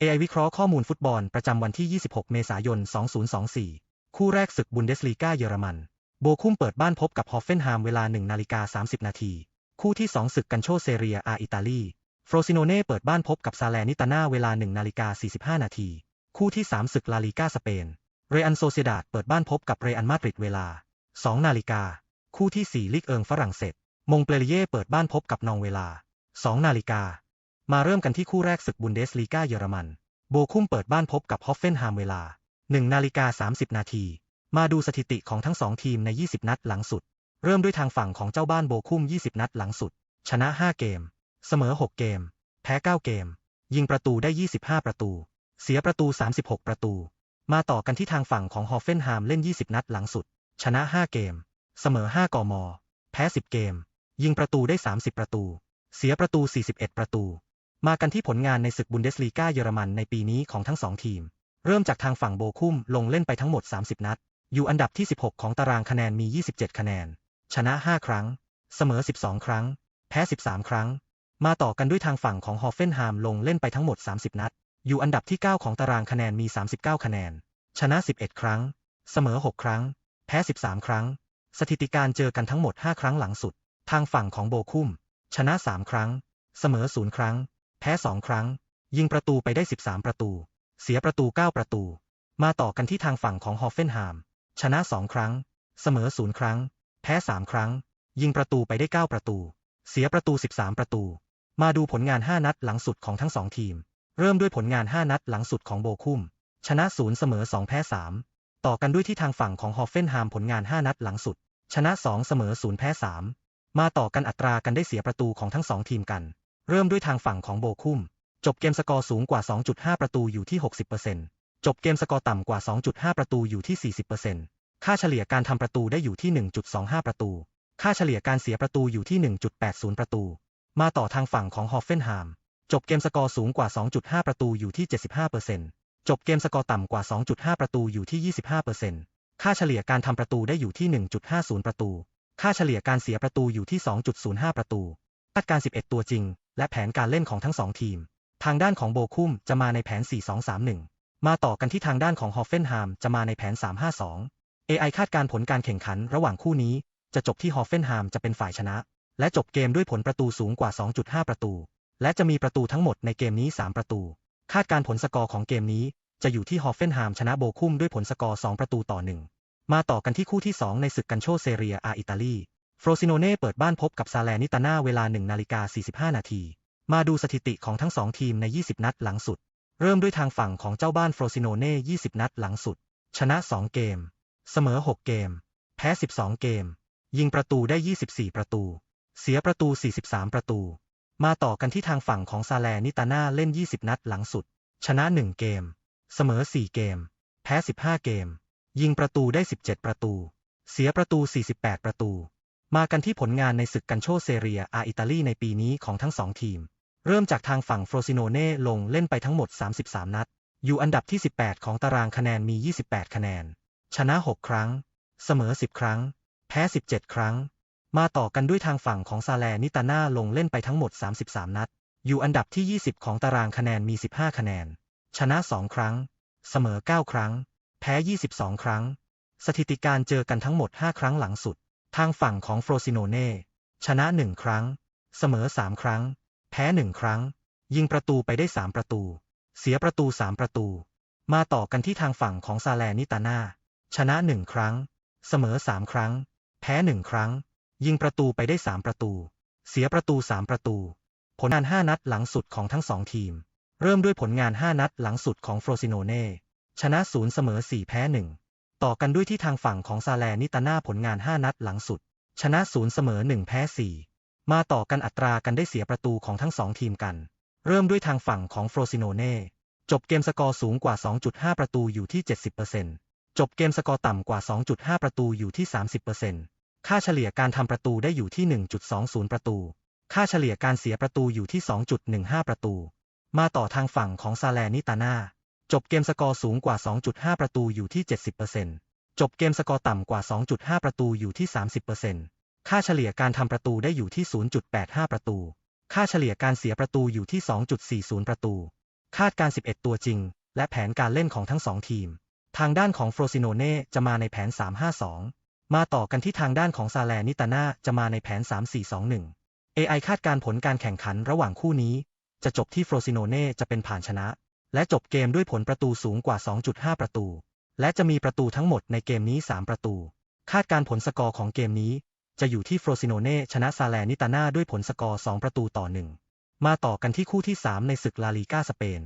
AI วิเคราะห์ข้อมูลฟุตบอลประจำวันที่ 26 เมษายน 2024 คู่แรกศึกบุนเดสลีกาเยอรมัน โบคุ้มเปิดบ้านพบกับฮอฟเฟนไฮม์เวลา 1 นาฬิกา 30 นาที คู่ที่ 2 ศึกกันโชเซเรียอาอิตาลีฟรซิโนเน่เปิดบ้านพบกับซาแลนิตาน่าเวลา 1 นาฬิกา 45 นาที คู่ที่ 3 ศึกลาลีกาสเปน เรอันโซเซดาดเปิดบ้านพบกับเรอันมาดริดเวลา 2 นาฬิกา คู่ที่ 4ลิกเอิงฝรั่งเศส มงเปเลเย่เปิดบ้านพบกับนองเวลา 2 นาฬิกา มาเริ่มกันที่คู่แรกศึกบุนเดสลีกาเยอรมัน โบคุ้มเปิดบ้านพบกับฮอฟเฟนไฮม์เวลา1นาฬิกา30 นาที มาดูสถิติของทั้งสองทีมใน 20 นัดหลังสุด เริ่มด้วยทางฝั่งของเจ้าบ้านโบคุ้ม 20 นัดหลังสุด ชนะ 5 เกม เสมอ 6 เกม แพ้ 9 เกม ยิงประตูได้ 25 ประตู เสียประตู 36 ประตู มาต่อกันที่ทางฝั่งของฮอฟเฟนไฮม์เล่น 20 นัดหลังสุด ชนะ 5 เกม เสมอ 5 กม แพ้ 10 เกม ยิงประตูได้ 30 ประตู เสียประตู 41 ประตู มากันที่ผลงานในศึกบุนเดสลีกาเยอรมันในปีนี้ของทั้งสองทีม เริ่มจากทางฝั่งโบคุมลงเล่นไปทั้งหมด 30 นัด อยู่อันดับที่ 16 ของตารางคะแนนมี 27 คะแนน ชนะ 5 ครั้ง เสมอ 12 ครั้ง แพ้ 13 ครั้ง มาต่อกันด้วยทางฝั่งของฮอฟเฟนไฮม์ลงเล่นไปทั้งหมด 30 นัด อยู่อันดับที่ 9 ของตารางคะแนนมี 39 คะแนน ชนะ 11 ครั้ง เสมอ 6 ครั้ง แพ้ 13 ครั้ง สถิติการเจอกันทั้งหมด 5 ครั้งหลังสุด ทางฝั่งของโบคุมชนะ 3 ครั้ง เสมอ 0 ครั้ง แพ้2ครั้ง ยิงประตูไปได้ 13 ประตู เสียประตู 9 ประตู มาต่อกันที่ทางฝั่งของฮอฟเฟนไฮม์ชนะ 2 ครั้ง เสมอ 0 ครั้ง แพ้ 3 ครั้ง ยิงประตูไปได้ 9 ประตู เสียประตู 13 ประตู มาดูผลงาน 5 นัดหลังสุดของทั้งสองทีม เริ่มด้วยผลงาน 5 นัดหลังสุดของโบคุม ชนะ 0 เสมอ 2 แพ้ 3 ต่อกันด้วยที่ทางฝั่งของฮอฟเฟนไฮม์ผลงาน 5 นัดหลังสุด ชนะ 2 เสมอ 0 แพ้ 3 มาต่อกันอัตรากันได้เสียประตูของทั้งสองทีมกัน เริ่มด้วยทางฝั่งของโบคุ้ม จบเกมสกอร์สูงกว่า 2.5 ประตูอยู่ที่ 60%จบเกมสกอร์ต่ำกว่า 2.5 ประตูอยู่ที่ 40%ค่าเฉลี่ยการทำประตูได้อยู่ที่ 1.25 ประตู ค่าเฉลี่ยการเสียประตูอยู่ที่ 1.80 ประตู มาต่อทางฝั่งของฮอฟเฟนไฮม์จบเกมสกอร์สูงกว่า 2.5 ประตูอยู่ที่ 75%จบเกมสกอร์ต่ำกว่า 2.5 ประตูอยู่ที่ 25%ค่าเฉลี่ยการทำประตูได้อยู่ที่ 1.50 ประตู ค่าเฉลี่ยการเสียประตูอยู่ที่ 2.05 ประตูคาดการ 11 ตัวจริง และแผนการเล่นของทั้งสองทีม ทางด้านของโบคุมจะมาในแผน 4-2-3-1 มาต่อกันที่ทางด้านของฮอฟเฟนไฮมจะมาในแผน 3-5-2 AI คาดการผลการแข่งขันระหว่างคู่นี้ จะจบที่ฮอฟเฟนไฮมจะเป็นฝ่ายชนะ และจบเกมด้วยผลประตูสูงกว่า 2.5 ประตู และจะมีประตูทั้งหมดในเกมนี้ 3 ประตู คาดการผลสกอร์ของเกมนี้ จะอยู่ที่ฮอฟเฟนไฮมชนะโบคุมด้วยผลสกอร์ 2 ประตูต่อ 1 มาต่อกันที่คู่ที่ 2 ในศึกกันโชเซเรียอาอิตาลี ฟรซิโนเน่เปิดบ้านพบกับซาแลนิตาน่าเวลา1นาฬิกา45 นาที มาดูสถิติของทั้งสองทีมใน 20 นัดหลังสุด เริ่มด้วยทางฝั่งของเจ้าบ้านฟรซิโนเน่20 นัดหลังสุด ชนะ 2 เกม เสมอ 6 เกม แพ้ 12 เกม ยิงประตูได้ 24 ประตู เสียประตู 43 ประตู มาต่อกันที่ทางฝั่งของซาแลนิตาน่าเล่น 20 นัดหลังสุด ชนะ 1 เกม เสมอ 4 เกม แพ้ 15 เกม ยิงประตูได้ 17 ประตู เสียประตู 48 ประตู มากันที่ผลงานในศึกกันโชเซเรียอาอิตาลีในปีนี้ของทั้งสองทีม เริ่มจากทางฝั่งฟรซิโนเน่ลงเล่นไปทั้งหมด 33 นัด อยู่อันดับที่ 18 ของตารางคะแนนมี 28 คะแนน ชนะ 6 ครั้ง เสมอ 10 ครั้ง แพ้ 17 ครั้ง มาต่อกันด้วยทางฝั่งของซาแลนิตาน่าลงเล่นไปทั้งหมด 33 นัด อยู่อันดับที่ 20 ของตารางคะแนนมี 15 คะแนน ชนะ 2 ครั้ง เสมอ 9 ครั้ง แพ้ 22 ครั้ง สถิติการเจอกันทั้งหมด 5 ครั้งหลังสุด ทางฝั่งของฟรซิโนเน่ชนะ1ครั้ง เสมอ3ครั้ง แพ้1ครั้ง ยิงประตูไปได้3ประตู เสียประตู3ประตู มาต่อกันที่ทางฝั่งของซาแลนิตาน่าชนะ1ครั้ง เสมอ3ครั้ง แพ้1ครั้ง ยิงประตูไปได้3ประตู เสียประตู3ประตู ผลงาน5นัดหลังสุดของทั้ง2ทีม เริ่มด้วยผลงาน5นัดหลังสุดของฟรซิโนเน่ชนะ0เสมอ4แพ้1 ต่อกันด้วยที่ทางฝั่งของซาแลนิตาน่าผลงาน 5 นัดหลังสุด ชนะ 0 เสมอ 1 แพ้ 4 มาต่อกันอัตรากันได้เสียประตูของทั้ง2ทีมกัน เริ่มด้วยทางฝั่งของฟรซิโนเน่จบเกมสกอร์สูงกว่า 2.5 ประตูอยู่ที่ 70%จบเกมสกอร์ต่ำกว่า 2.5 ประตูอยู่ที่ 30%ค่าเฉลี่ยการทำประตูได้อยู่ที่ 1.20 ประตู ค่าเฉลี่ยการเสียประตูอยู่ที่ 2.15 ประตู มาต่อทางฝั่งของซาแลนิตาน่า จบเกมสกอร์สูงกว่า 2.5 ประตูอยู่ที่ 70%จบเกมสกอร์ต่ำกว่า 2.5 ประตูอยู่ที่ 30%ค่าเฉลี่ยการทำประตูได้อยู่ที่ 0.85 ประตู ค่าเฉลี่ยการเสียประตูอยู่ที่ 2.40 ประตู คาดการ 11 ตัวจริง และแผนการเล่นของทั้งสองทีม ทางด้านของโฟรซิโนเน่จะมาในแผน 3-5-2 มาต่อกันที่ทางด้านของซาแลนิตาน่าจะมาในแผน 3-4-2-1 AI คาดการผลการแข่งขันระหว่างคู่นี้ จะจบที่โฟรซิโนเน่จะเป็นผ่านชนะ และจบเกมด้วยผลประตูสูงกว่า 2.5 ประตู และจะมีประตูทั้งหมดในเกมนี้ 3 ประตู คาดการผลสกอร์ของเกมนี้ จะอยู่ที่โฟรซิโนเน่ชนะซาแลนิตาน่าด้วยผลสกอร์ 2 ประตูต่อ 1 มาต่อกันที่คู่ที่ 3 ในศึกลาลีกาสเปน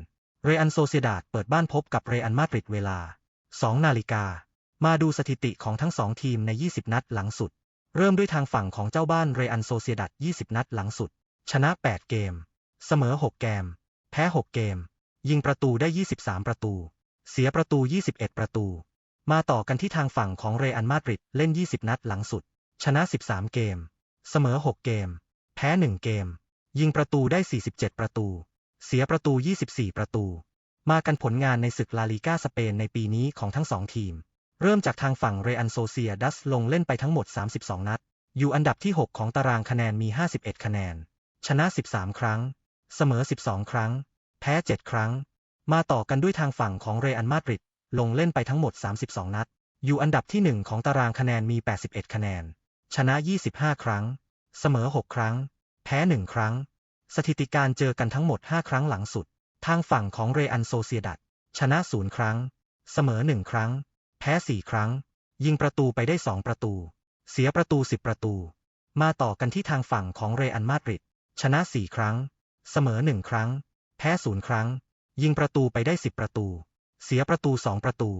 เรอันโซเซียดาดเปิดบ้านพบกับเรอันมาดริดเวลา 2 นาฬิกา มาดูสถิติของทั้งสองทีมใน 20 นัดหลังสุด เริ่มด้วยทางฝั่งของเจ้าบ้านเรอันโซเซียดัด20 นัดหลังสุด ชนะ 8 เกม เสมอ 6 เกม แพ้ 6 เกม ยิงประตูได้ 23 ประตู เสียประตู 21 ประตู มาต่อกันที่ทางฝั่งของเรอันมาดริดเล่น 20 นัดหลังสุด ชนะ 13 เกม เสมอ 6 เกม แพ้ 1 เกม ยิงประตูได้ 47 ประตู เสียประตู 24 ประตู มากันผลงานในศึกลาลีกาสเปนในปีนี้ของทั้งสองทีม เริ่มจากทางฝั่งเรอันโซเซียดัสลงเล่นไปทั้งหมด 32 นัด อยู่อันดับที่ 6 ของตารางคะแนนมี 51 คะแนน ชนะ 13 ครั้ง เสมอ 12 ครั้ง แพ้ 7 ครั้ง มาต่อกันด้วยทางฝั่งของเรอันมาดริดลงเล่นไปทั้งหมด 32 นัด อยู่อันดับที่ 1 ของตารางคะแนนมี 81 คะแนน ชนะ 25 ครั้ง เสมอ 6 ครั้ง แพ้ 1 ครั้ง สถิติการเจอกันทั้งหมด 5 ครั้งหลังสุด ทางฝั่งของเรอันโซเซียดัดชนะ 0 ครั้ง เสมอ 1 ครั้ง แพ้ 4 ครั้ง ยิงประตูไปได้ 2 ประตู เสียประตู 10 ประตู มาต่อกันที่ทางฝั่งของเรอันมาดริดชนะ 4 ครั้ง เสมอ 1 ครั้ง แพ้0ครั้ง ยิงประตูไปได้10ประตู เสียประตู2ประตู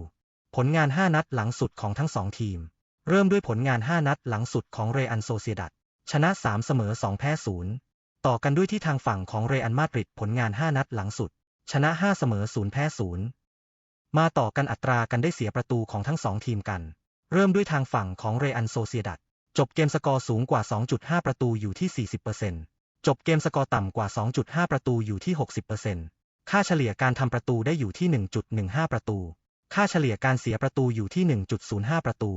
ผลงาน5นัดหลังสุดของทั้ง2ทีม เริ่มด้วยผลงาน5นัดหลังสุดของเรอันโซเซียดัดชนะ3เสมอ2แพ้0ต่อกันด้วยที่ทางฝั่งของเรอันมาดริดผลงาน5นัดหลังสุด ชนะ5เสมอ0แพ้0มาต่อกันอัตรากันได้เสียประตูของทั้ง2ทีมกัน เริ่มด้วยทางฝั่งของเรอันโซเซียดัดจบเกมสกอร์สูงกว่า 2.5 ประตูอยู่ที่ 40% จบเกมสกอร์ต่ำกว่า 2.5 ประตูอยู่ที่ 60%ค่าเฉลี่ยการทำประตูได้อยู่ที่ 1.15 ประตู ค่าเฉลี่ยการเสียประตูอยู่ที่ 1.05 ประตู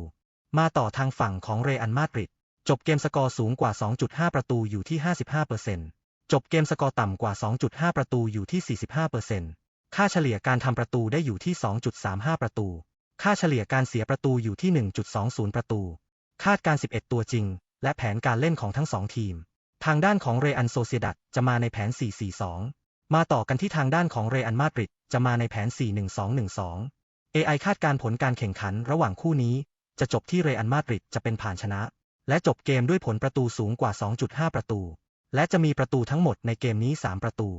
มาต่อทางฝั่งของเรอันมาดริด จบเกมสกอร์สูงกว่า 2.5 ประตูอยู่ที่ 55%จบเกมสกอร์ต่ำกว่า 2.5 ประตูอยู่ที่ 45%ค่าเฉลี่ยการทำประตูได้อยู่ที่ 2.35 ประตู ค่าเฉลี่ยการเสียประตูอยู่ที่ 1.20 ประตู คาดการ 11 ตัวจริง และแผนการเล่นของทั้งสองทีม ทางด้านของเรอันโซเซดัดจะมาในแผน 4-4-2 มาต่อกันที่ทางด้านของเรอันมาดริดจะมาในแผน 4-1-2-1-2 AI คาดการผลการแข่งขันระหว่างคู่นี้ จะจบที่เรอันมาดริดจะเป็นผ่านชนะ และจบเกมด้วยผลประตูสูงกว่า 2.5 ประตู และจะมีประตูทั้งหมดในเกมนี้ 3 ประตู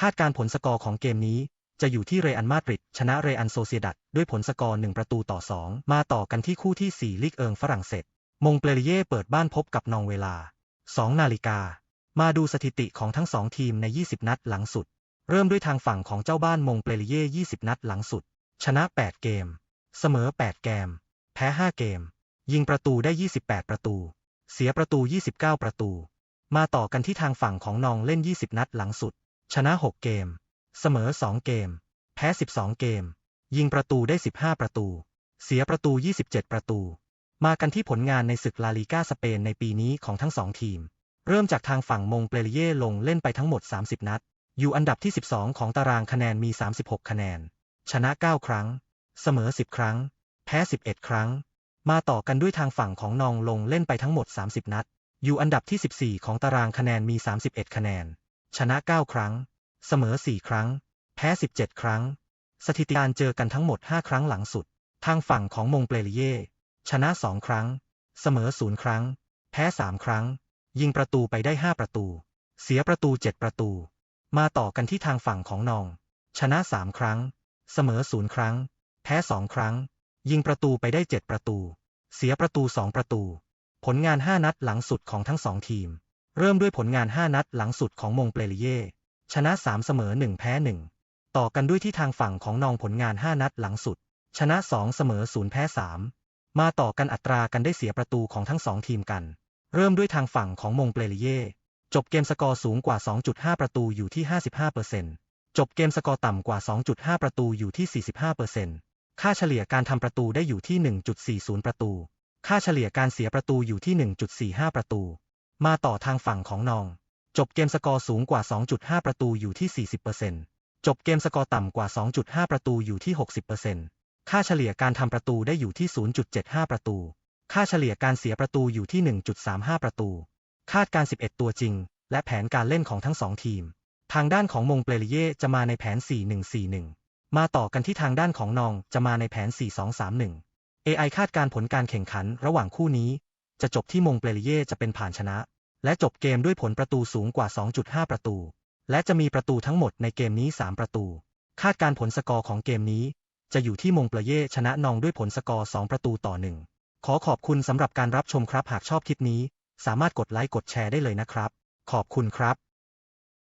คาดการผลสกอร์ของเกมนี้ จะอยู่ที่เรอันมาดริดชนะเรอันโซเซดัดด้วยผลสกอร์ 1 ประตูต่อ 2 มาต่อกันที่คู่ที่ 4 ลีกเอิงฝรั่งเศส มงเปลเย่เปิดบ้านพบกับนองเวลา 2 นาฬิกา มาดูสถิติของทั้ง2ทีมใน 20 นัดหลังสุด เริ่มด้วยทางฝั่งของเจ้าบ้านมงเปลเย่20 นัดหลังสุด ชนะ 8 เกม เสมอ 8 เกม แพ้ 5 เกม ยิงประตูได้ 28 ประตู เสียประตู 29 ประตู มาต่อกันที่ทางฝั่งของนองเล่น 20 นัดหลังสุด ชนะ 6 เกม เสมอ 2 เกม แพ้ 12 เกม ยิงประตูได้ 15 ประตู เสียประตู 27 ประตู มากันที่ผลงานในศึกลาลีกาสเปนในปีนี้ของทั้งสองทีม เริ่มจากทางฝั่งมงเปลเย่ลงเล่นไปทั้งหมด 30 นัด อยู่อันดับที่ 12 ของตารางคะแนนมี 36 คะแนน ชนะ 9 ครั้ง เสมอ 10 ครั้ง แพ้ 11 ครั้ง มาต่อกันด้วยทางฝั่งของนองลงเล่นไปทั้งหมด 30 นัด อยู่อันดับที่ 14 ของตารางคะแนนมี 31 คะแนน ชนะ 9 ครั้ง เสมอ 4 ครั้ง แพ้ 17 ครั้ง สถิติการเจอกันทั้งหมด 5 ครั้งหลังสุด ทางฝั่งของมงเปลเย่ ชนะ2ครั้ง เสมอ0ครั้ง แพ้3ครั้ง ยิงประตูไปได้5ประตู เสียประตู7ประตู มาต่อกันที่ทางฝั่งของนอง ชนะ3ครั้ง เสมอ0ครั้ง แพ้2ครั้ง ยิงประตูไปได้7ประตู เสียประตู2ประตู ผลงาน5นัดหลังสุดของทั้งสองทีม เริ่มด้วยผลงาน5นัดหลังสุดของมงเปลเย่ชนะ3เสมอ1แพ้1ต่อกันด้วยที่ทางฝั่งของนองผลงาน5นัดหลังสุดชนะ 2 เสมอ 0 แพ้3 มาต่อกันอัตรากันได้เสียประตูของทั้งสองทีมกัน เริ่มด้วยทางฝั่งของมงเปลเย่จบเกมสกอร์สูงกว่า 2.5 ประตูอยู่ที่ 55%จบเกมสกอร์ต่ำกว่า 2.5 ประตูอยู่ที่ 45%ค่าเฉลี่ยการทำประตูได้อยู่ที่ 1.40 ประตู ค่าเฉลี่ยการเสียประตูอยู่ที่ 1.45 ประตู มาต่อทางฝั่งของนอง จบเกมสกอร์สูงกว่า 2.5 ประตูอยู่ที่ 40%จบเกมสกอร์ต่ำกว่า 2.5 ประตูอยู่ที่ 60% ค่าเฉลี่ยการทำประตูได้อยู่ที่ 0.75 ประตู ค่าเฉลี่ยการเสียประตูอยู่ที่ 1.35 ประตู คาดการ 11 ตัวจริง และแผนการเล่นของทั้งสองทีม ทางด้านของมงเปเลเย่จะมาในแผน 4-1-4-1 มาต่อกันที่ทางด้านของนองจะมาในแผน 4-2-3-1 AI คาดการผลการแข่งขันระหว่างคู่นี้ จะจบที่มงเปเลเย่จะเป็นผ่านชนะ และจบเกมด้วยผลประตูสูงกว่า 2.5 ประตู และจะมีประตูทั้งหมดในเกมนี้ 3 ประตู คาดการผลสกอร์ของเกมนี้ จะอยู่ที่มงเปลเย่ชนะนองด้วยผลสกอร์ 2 ประตูต่อ 1 ขอขอบคุณสำหรับการรับชมครับ หากชอบคลิปนี้ สามารถกดไลค์กดแชร์ได้เลยนะครับ ขอบคุณครับ